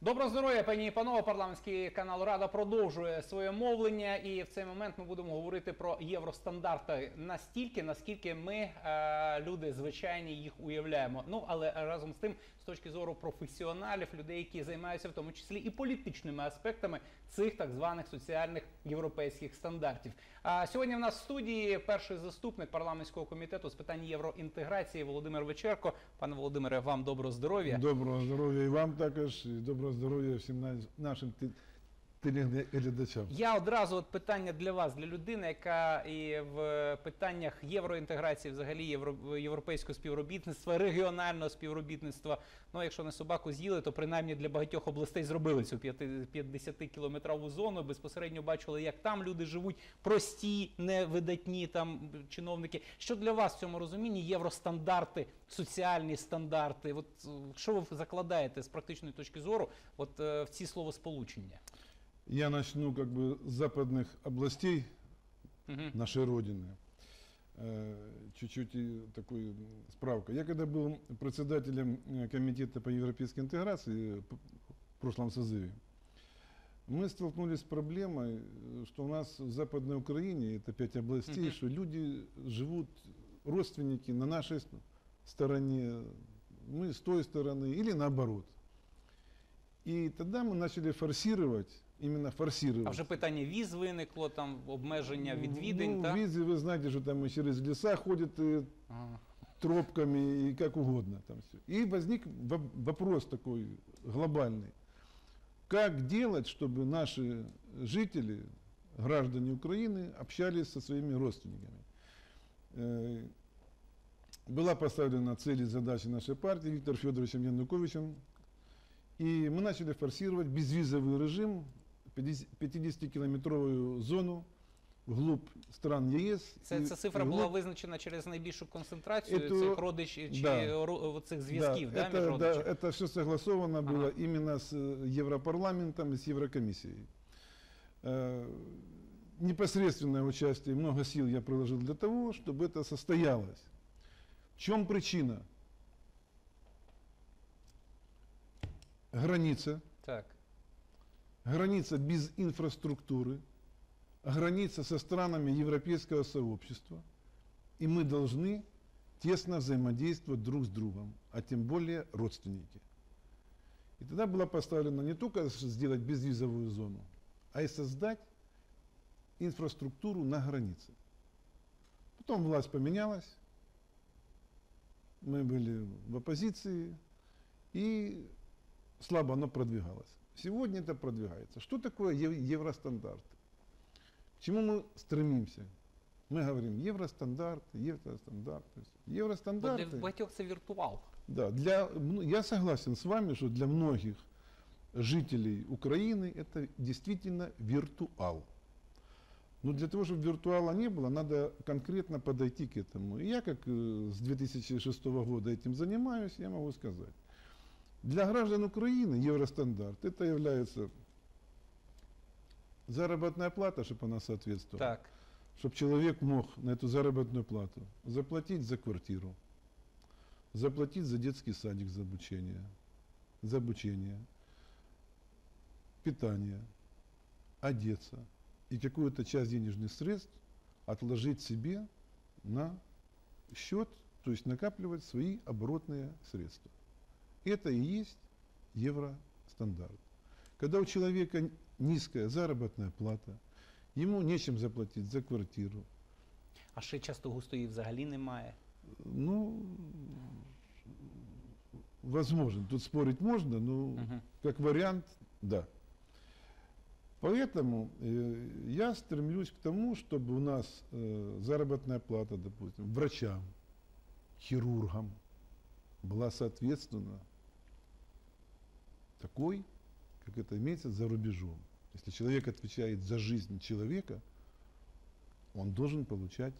Доброго здоров'я, пані і панове. Парламентський канал Рада продовжує своє мовлення, і в цей момент ми будемо говорити про євростандарти настільки, наскільки ми, е, люди звичайні, їх уявляємо. Ну але разом з тим, з точки зору професіоналів, людей, які займаються в тому числі і політичними аспектами цих так званих соціальних європейських стандартів. А сьогодні в нас в студії перший заступник парламентського комітету з питань євроінтеграції Володимир Вечерко. Пане Володимире, вам доброго здоров'я. Доброго здоров'я і вам також, і доброго здоров'я всім на- нашим Я одразу от питання для вас, для людини, яка і в питаннях євроінтеграції, взагалі євро, європейського співробітництва, регіонального співробітництва. Ну, якщо не собаку з'їли, то принаймні для багатьох областей зробили цю 50 кілометрову зону. Безпосередньо бачили, як там люди живуть, прості, невидатні там чиновники. Що для вас в цьому розумінні євростандарти, соціальні стандарти? От е, що ви закладаєте з практичної точки зору, от е, в ці словосполучення? Я начну как бы с западных областей Мгм. нашей Родины. Э, Чуть-чуть и такой справка. Я когда был председателем э, комитета по европейской интеграции э, в прошлом созыве, мы столкнулись с проблемой, э, что у нас в Западной Украине, это пять областей, Мгм. что люди живут, родственники на нашей стороне, мы с той стороны, или наоборот. И тогда мы начали форсировать, именно форсировать. А вже питання віз виникло, там обмеження відвідин, ну, так? визы, вы знаете, что там и через леса ходят и Ага. тропками и как угодно там все. И возник во- вопрос такой глобальный. Как делать, чтобы наши жители, граждане Украины, общались со своими родственниками? Э, Была поставлена цель и задача нашей партии Виктором Федоровичем Януковичем. И мы начали форсировать безвизовый режим, 50-километровую зону вглубь стран ЕС. Це, и- ця цифра и була вглубь- визначена через найбільшу концентрацію Ето- цих родичів чи да. ро- цих зв'язків да, да, між это, да, родичами? это все согласовано Ага. было именно с э, Европарламентом и с Еврокомиссией. Э, Непосредственное участие, много сил я приложил для того, чтобы это состоялось. В чем причина? Граница. Так. Граница без инфраструктуры, граница со странами европейского сообщества, и мы должны тесно взаимодействовать друг с другом, а тем более родственники. И тогда была поставлена не только сделать безвизовую зону, а и создать инфраструктуру на границе. Потом власть поменялась, мы были в оппозиции, и слабо оно продвигалось. Сегодня это продвигается. Что такое ев- евростандарты? К чему мы стремимся? Мы говорим евростандарты, евростандарты. Евростандарты. багатьох це віртуал. Да, для, я согласен с вами, что для многих жителей Украины это действительно виртуал. Но для того, чтобы виртуала не было, надо конкретно подойти к этому. И я, как э, с 2006 года этим занимаюсь, я могу сказать. Для граждан Украины евростандарт это является заработная плата, чтобы она соответствовала Так. чтобы человек мог на эту заработную плату заплатить за квартиру, заплатить за детский садик за обучение, за обучение, питание, одеться и какую-то часть денежных средств отложить себе на счет, то есть накапливать свои оборотные средства. Это и есть евростандарт. Когда у человека низкая заработная плата, ему нечем заплатить за квартиру. А ще часто густо її взагалі немає. Ну, возможно, тут спорить можно, но Мгм. как вариант, да. Поэтому э, я стремлюсь к тому, чтобы у нас э, заработная плата, допустим, врачам, хирургам была соответственно такой, как это имеется за рубежом. Если человек отвечает за жизнь человека, он должен получать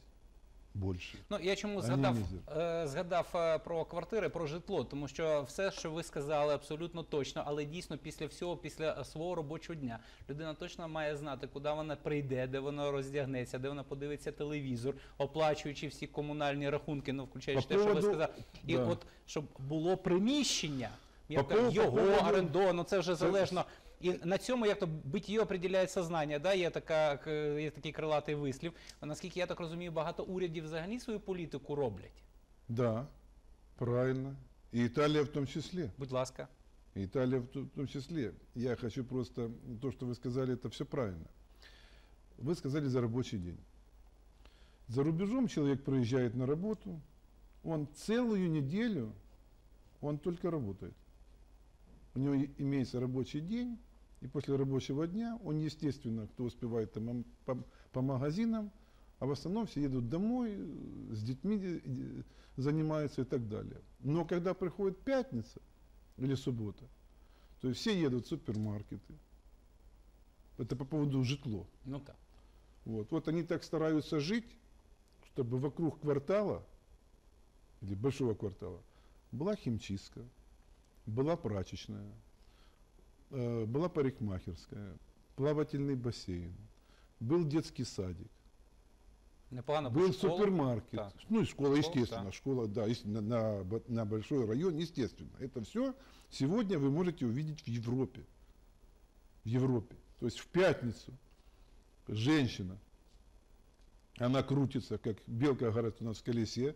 больше. Ну я чому згадав, е, згадав е, про квартири, про житло, тому що все, що ви сказали, абсолютно точно, але дійсно після всього, після свого робочого дня, людина точно має знати, куди вона прийде, де вона роздягнеться, де вона подивиться телевізор, оплачуючи всі комунальні рахунки, ну включаючи По те, що ви сказали. І да. от щоб було приміщення. я По кажу, поводу- його по поводу- орендовано, це вже залежно. І на цьому як то битьє определяє сознання. Да? Є, така, к- є такий крилатий вислів. Наскільки я так розумію, багато урядів взагалі свою політику роблять. Да, правильно. И Италия в том числе. Будь ласка. И Италия в то- в том числе. Я хочу просто, то, что вы сказали, это все правильно. Вы сказали за рабочий день. За рубежом человек приезжает на работу, он целую неделю, он только работает. У него имеется рабочий день, и после рабочего дня он, естественно, кто успевает там ам- по, по магазинам, а в основном все едут домой, э, с детьми э, занимаются и так далее. Но когда приходит пятница или суббота, то есть все едут в супермаркеты. Это по поводу житло. Ну так. Вот. вот они так стараются жить, чтобы вокруг квартала, или большого квартала, была химчистка, была прачечная, э, была парикмахерская, плавательный бассейн, был детский садик, был про школу. супермаркет. Так. Ну и школа, Школа, естественно. да. Школа, да, на, на на большой район, естественно. Это все сегодня вы можете увидеть в Европе. В Европе. То есть в пятницу женщина, она крутится, как белка, говорят, у нас в колесе.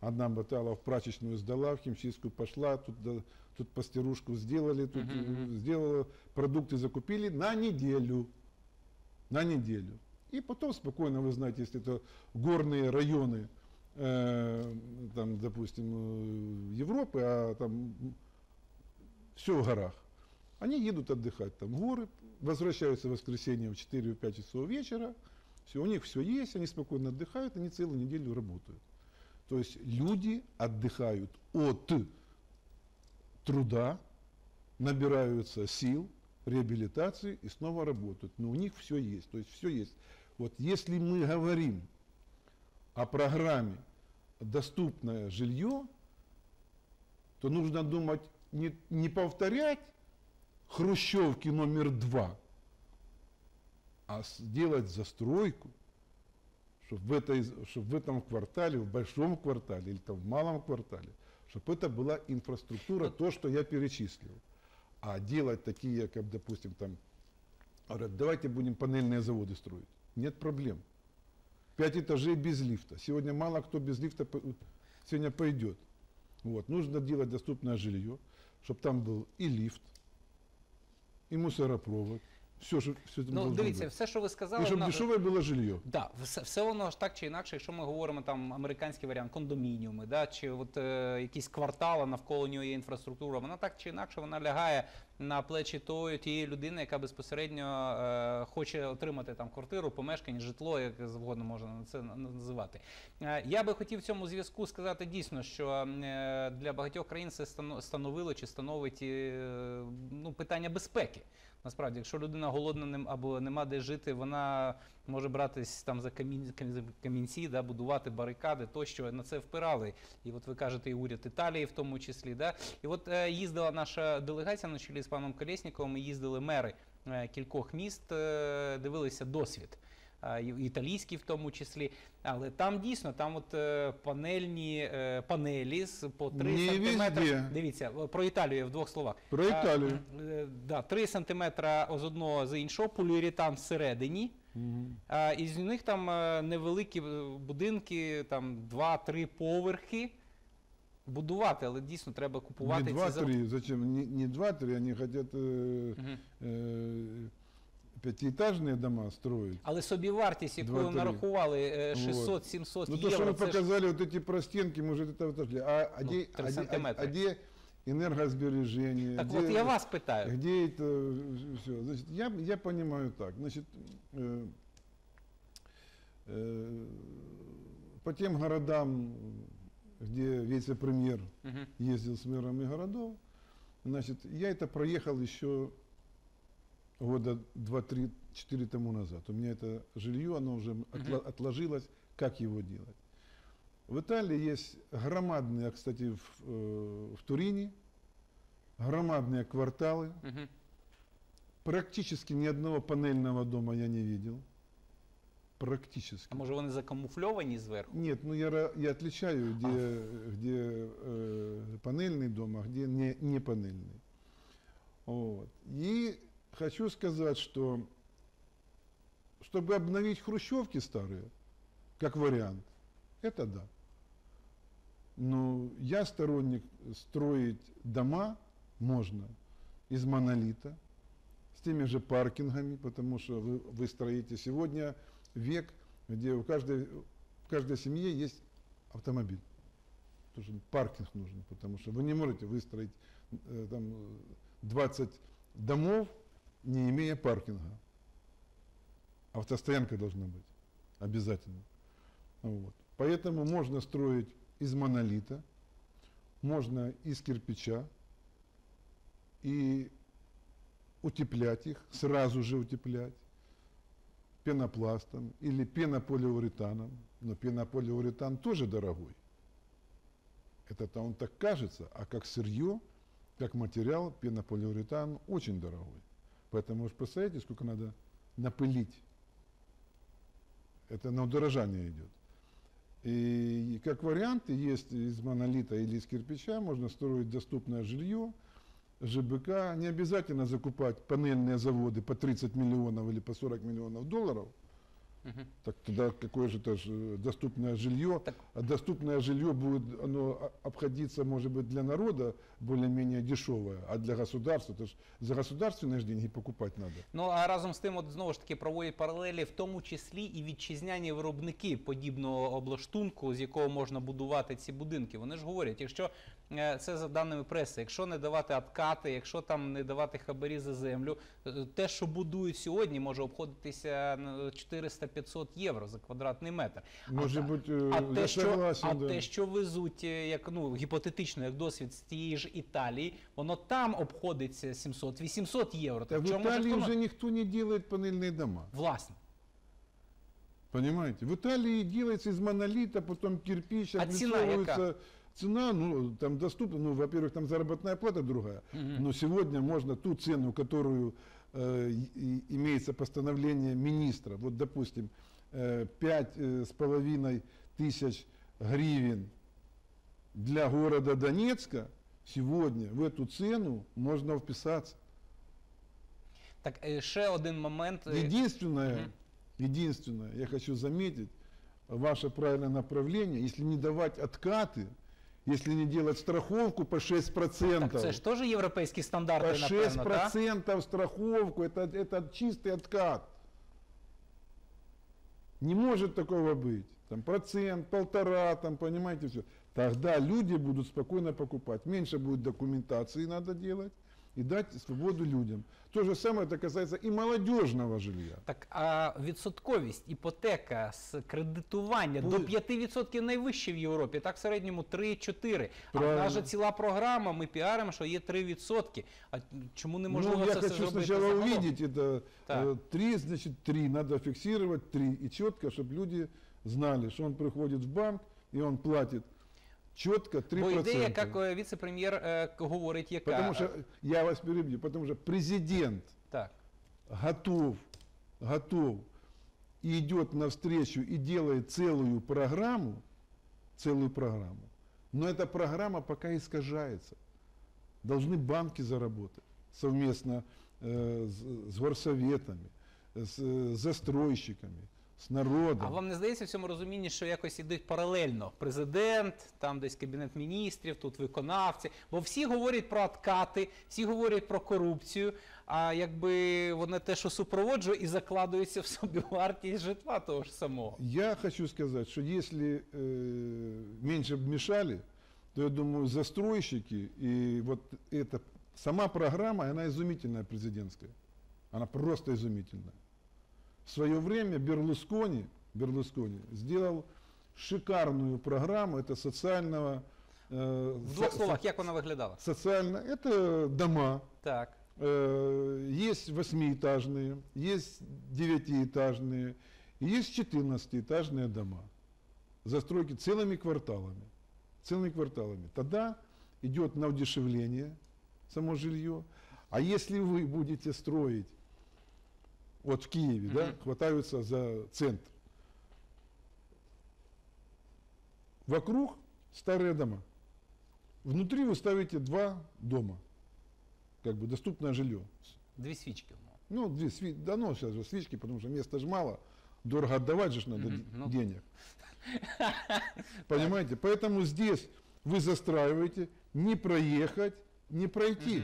Одна мотала в прачечную сдала, в химчистку пошла, тут, да, тут пастерушку сделали, тут Мгм, э, мгм. сделала, продукты закупили на неделю. На неделю. И потом спокойно, вы знаете, если это горные районы, э, там, допустим, э, Европы, а там все в горах, они едут отдыхать там в горы, возвращаются в воскресенье в 4-5 часов вечера, все, у них все есть, они спокойно отдыхают, они целую неделю работают. То есть люди отдыхают от труда, набираются сил, реабилитации и снова работают. Но у них все есть. То есть все есть. Вот если мы говорим о программе «Доступное жилье», то нужно думать не, не повторять хрущевки номер два, а сделать застройку, чтобы в, этой, чтоб в этом квартале, в большом квартале или там в малом квартале, чтобы это была инфраструктура, то, что я перечислил. А делать такие, как, допустим, там, говорят, давайте будем панельные заводы строить. Нет проблем. Пять этажей без лифта. Сегодня мало кто без лифта сегодня пойдет. Вот. Нужно делать доступное жилье, чтобы там был и лифт, и мусоропровод. Все, что, все это Ну, должно дивіться, быть. все, що ви И сказали, чтобы на- дешевое было жилье. Да, все, все воно ж так чи інакше, якщо ми говоримо там американський варіант, кондомініуми, да, чи от е, якісь квартали навколо нього є інфраструктура, вона так чи інакше вона лягає на плечі тої тієї людини, яка безпосередньо е, хоче отримати там квартиру, помешкання, житло, як завгодно можна це називати. Е, я би хотів в цьому зв'язку сказати дійсно, що е, для багатьох країн це стано- становило чи становить е, ну, питання безпеки. Насправді, якщо людина голодна або нема де жити, вона може братись там за камін, камін- камінці, да, будувати барикади, тощо на це впирали. І от ви кажете, і уряд Італії в тому числі. Да? І от е, їздила наша делегація на чолі з паном Колєсніковим, і їздили мери е, кількох міст, е, дивилися досвід. е, Італійський в тому числі, але там дійсно там от е, панельні е, панелі з по 3 Не сантиметри. везде. Дивіться, про Італію в двох словах. Про Італію. е, Да, 3 сантиметра з одного з іншого, поліуретан всередині. А, і з них там е, невеликі е, будинки, там 2-3 поверхи. Будувати, але дійсно треба купувати Не ці за- два-три, зачем? Не, не два-три, они хотят э, Мгм. э, пятиэтажные дома строить. Але собівартість, яку Два-три. нарахували е, Вот. 600-700 Ну то, что євро, вы це ж показали, вот эти простенки, мы уже это отошли. А, а, Ну, где, три а, где, сантиметра. а где энергосбережение? так где, от я вас питаю. Где это все? Значит, я, я понимаю так. Значит, э, э, по тем городам, где вице-премьер Мгм. ездил с мэрами городов. Значит, я это проехал еще года 2-3-4 тому назад. У меня это жилье, оно уже отла- отложилось, как его делать. В Италии есть громадные, кстати, в, э, в Турине, громадные кварталы. Мгм. Практически ни одного панельного дома я не видел. Практически. А може вони закамуфльовані зверху? Нет, ну я, я отличаю, где, где э, панельный дом, а где не, не панельный. Вот. И хочу сказать, что чтобы обновить хрущевки старые, как вариант, это да. Но я сторонник строить дома можно из монолита, с теми же паркингами, потому что вы, вы строите сегодня век, где у каждой, в каждой семье есть автомобиль. Что паркинг нужен, потому что вы не можете выстроить э, там, э, 20 домов, не имея паркинга. Автостоянка должна быть обязательно. Вот. Поэтому можно строить из монолита, можно из кирпича и утеплять их, сразу же утеплять пенопластом или пенополиуретаном. Но пенополиуретан тоже дорогой. Это-то он так кажется, а как сырье, как материал, пенополиуретан очень дорогой. Поэтому вы же представляете, сколько надо напылить. Это на удорожание идет. И как варианты есть из монолита или из кирпича, можно строить доступное жилье, ЖБК. Не обязательно закупать панельные заводы по 30 миллионов или по 40 миллионов долларов. Мгм. Так тогда какое же это ж, э, доступное жилье? Так- А доступное жилье будет оно о- обходиться, может быть, для народа более-менее дешевое, а для государства, то ж за государственные ж деньги покупать надо. Ну а разом з тим, от знову ж таки проводять паралелі, в тому числі і вітчизняні виробники подібного облаштунку, з якого можна будувати ці будинки. Вони ж говорять, якщо е, це за даними преси, якщо не давати откати, якщо там не давати хабарі за землю, е, те, що будують сьогодні, може обходитися 400-500 євро за квадратний метр. Може та- бути, е, а те, що, согласен, а да. те, що везуть, е, як ну гіпотетично, як досвід з тієї ж Італії, воно там обходиться 700-800 євро. Так в в чому ж Италии воно? уже не делает панельные дома. Власне. Понимаете? В Италии делается из монолита, потом кирпич, А цена облицовывается. Цена, ну, там доступна, ну, во-первых, там заработная плата другая. Мгм. Но сегодня можно ту цену, которую э, имеется постановление министра, вот, допустим, э, пять э, с половиной тысяч гривен для города Донецка, сегодня в эту цену можно вписаться. Так е, ще один момент. Единственное, Мгм. единственное, я хочу заметить, ваше правильное направление, если не давать откаты, если не делать страховку по 6%, Так це ж теж європейські по стандарти, 6% напевно, так? страховку, это, это чистый откат. Не может такого быть. Там процент, полтора, там, понимаете, все. Тогда люди будут спокойно покупать. Меньше будет документации надо делать и дать свободу людям. То же самое это касается и молодежного жилья. Так, а відсотковість, іпотека з кредитування до Були- 5% найвище в Європі, так в середньому 3-4. А в Правильно. нас же ціла програма, ми піаримо, що є 3%. А чому неможливо ну, я це все хочу зробити сначала загалом? увидеть это Так. э, три, значит, три. Надо фиксировать три. И четко, чтобы люди знали, что он приходит в банк и он платит четко 3%. Бо ідея, як е, віце-прем'єр е, говорить, яка... Потому что, я вас перебью, потому что президент Так. готов, готов и идет навстречу и делает целую программу, целую программу. Но эта программа пока искажается. Должны банки заработать совместно э, с, с горсоветами, с э, застройщиками, с народом. А вам не здається в цьому розумінні, що якось ідуть паралельно? Президент, там десь кабінет міністрів, тут виконавці. Бо всі говорять про откати, всі говорять про корупцію. А якби вони те, що супроводжує, і закладується в собі вартість житла того ж самого. Я хочу сказать, что если э, меньше бы мешали, то я думаю, застройщики и вот эта сама программа, она изумительная президентская. Она просто изумительная. В свое время Берлускони, Берлускони сделал шикарную программу, это социального... э, В двох со- словах, як вона виглядала? Социально, это дома, Так. Э, есть восьмиэтажные, есть девятиэтажные, есть четырнадцатиэтажные дома. Застройки целыми кварталами. Целыми кварталами. Тогда идет на удешевление само жилье. А если вы будете строить, вот в Киеве, да, хватаются за центр. Вокруг старые дома. Внутри вы ставите два дома, как бы доступное жилье. Две свечки. Ну, ну две свечки, да, ну, сейчас же свечки, потому что места же мало, дорого отдавать же надо ну. денег. Понимаете? Поэтому здесь вы застраиваете не проехать, не пройти.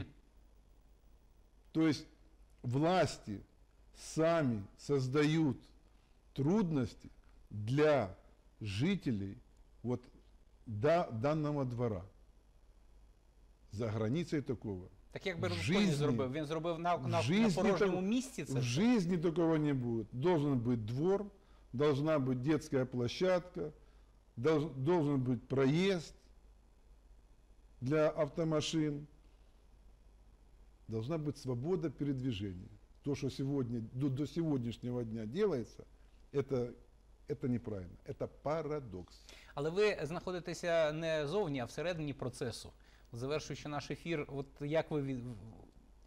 То есть власти сами создают трудности для жителей вот да- данного двора. За границей такого Так як би В Берлусконі жизні- зробив? Він зробив на, на, на жизни порожньому там- місці це. В все? жизни такого не будет. Должен быть двор, должна быть детская площадка, долж- должен быть проезд для автомашин, должна быть свобода передвижения. То, что сегодня, до, до сегодняшнего дня делается, это, это неправильно. Это парадокс. Але ви знаходитеся не зовні, а всередині процесу. Завершуючи наш ефір, от як ви від-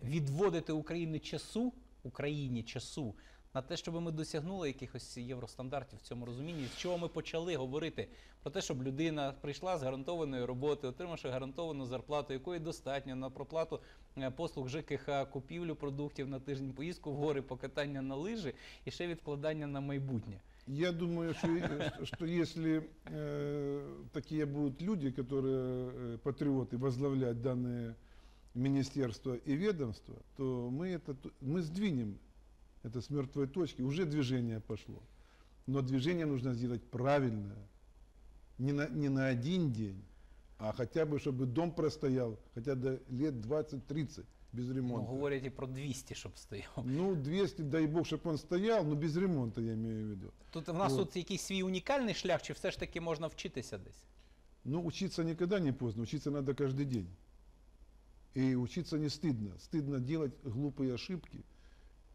відводите Україні часу, Україні часу на те, щоб ми досягнули якихось євростандартів в цьому розумінні, з чого ми почали говорити про те, щоб людина прийшла з гарантованої роботи, отримавши гарантовану зарплату, якої достатньо на проплату е, послуг ЖКХ, купівлю продуктів на тиждень, поїздку в гори, покатання на лижі і ще відкладання на майбутнє. Я думаю, что, э, что если э, такие будут люди, которые э, патриоты, возглавлять данное министерство и ведомство, то мы, это, т- мы сдвинем это с мертвой точки. Уже движение пошло. Но движение нужно сделать правильное. Не на, не на один день, а хотя бы, чтобы дом простоял хотя до лет 20-30 без Ну, ремонта. говорять і про 200, щоб стояв. Ну, 200, дай бог, чтобы он стоял, но без ремонта, я имею в виду. Тут в нас От. тут якийсь свій унікальний шлях, чи все ж таки можна вчитися десь? Ну, учиться никогда не поздно, учиться надо каждый день. И учиться не стыдно. Стыдно делать глупые ошибки,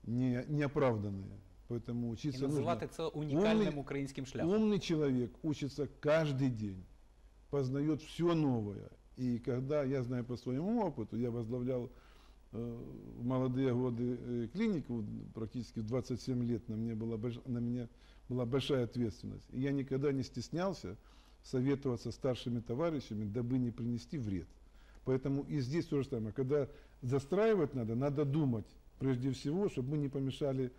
не, неоправданные. Поэтому І учиться називати нужно. це унікальним Умний- українським шляхом. Умный человек учится каждый день, познает все новое. И когда, я знаю по своему опыту, я возглавлял э, в молодые годы э, клинику, практически в 27 лет на, мне была, больш- на меня была большая ответственность. И я никогда не стеснялся советоваться с старшими товарищами, дабы не принести вред. Поэтому и здесь то же самое. Когда застраивать надо, надо думать прежде всего, чтобы мы не помешали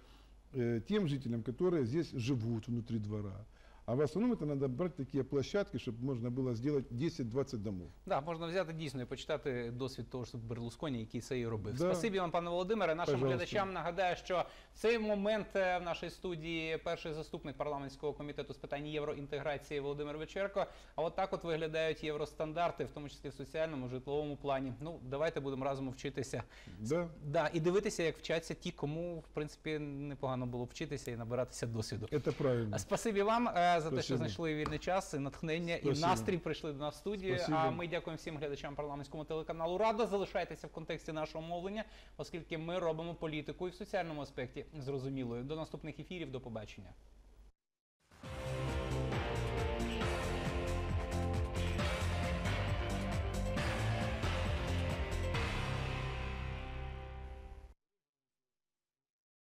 э, тем жителям, которые здесь живут внутри двора. А в основном это надо брать такие площадки, чтобы можно было сделать 10-20 домов. Да, можна взяти дійсно і почитати досвід того ж Берлусконі, який це і робив. Да. Спасибі вам, пане Володимире. Нашим Пожалуйста. глядачам нагадаю, що в цей момент е, в нашій студії перший заступник парламентського комітету з питань євроінтеграції Володимир Вечерко. А от так от виглядають євростандарти, в тому числі в соціальному житловому плані. Ну, давайте будемо разом вчитися. Да? Да, і дивитися, як вчаться ті, кому в принципі непогано було вчитися і набиратися досвіду. Это правильно. А Спасибі вам е, за те, що знайшли вільний час, і натхнення, і настрій прийшли до нас в студію. А ми дякуємо всім глядачам парламентському телеканалу Рада. Залишайтеся в контексті нашого мовлення, оскільки ми робимо політику і в соціальному аспекті зрозумілою. До наступних ефірів. До побачення.